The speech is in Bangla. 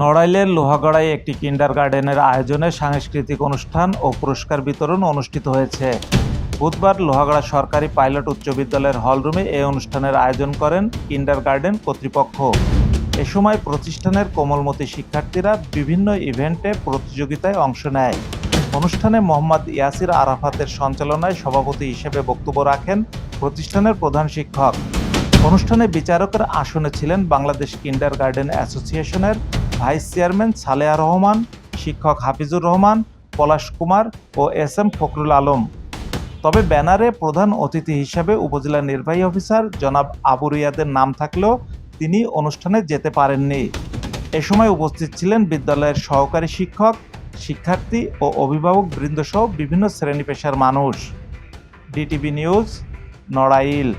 নড়াইলের লোহাগড়ায় একটি কিন্ডার গার্ডেনের আয়োজনে সাংস্কৃতিক অনুষ্ঠান ও পুরস্কার বিতরণ অনুষ্ঠিত হয়েছে। বুধবার লোহাগড়া সরকারি পাইলট উচ্চ বিদ্যালয়ের হলরুমে এই অনুষ্ঠানের আয়োজন করেন কিন্ডার গার্ডেন কর্তৃপক্ষ। এ সময় প্রতিষ্ঠানের কোমলমতি শিক্ষার্থীরা বিভিন্ন ইভেন্টে প্রতিযোগিতায় অংশ নেয়। অনুষ্ঠানে মোহাম্মদ ইয়াসির আরাফাতের সঞ্চালনায় সভাপতি হিসেবে বক্তব্য রাখেন প্রতিষ্ঠানের প্রধান শিক্ষক। অনুষ্ঠানে বিচারকের আসনে ছিলেন বাংলাদেশ কিন্ডার গার্ডেন অ্যাসোসিয়েশনের ভাইস চেয়ারম্যান সালেহা রহমান, শিক্ষক হাফিজুর রহমান, পলাশ কুমার ও এস এম ফখরুল আলম। তবে ব্যানারে প্রধান অতিথি হিসেবে উপজেলা নির্বাহী অফিসার জনাব আবু রিয়াদের নাম থাকলেও তিনি অনুষ্ঠানে যেতে পারেননি। এ সময় উপস্থিত ছিলেন বিদ্যালয়ের সহকারী শিক্ষক, শিক্ষার্থী ও অভিভাবক বৃন্দসহ বিভিন্ন শ্রেণি পেশার মানুষ। DTV news, Narail.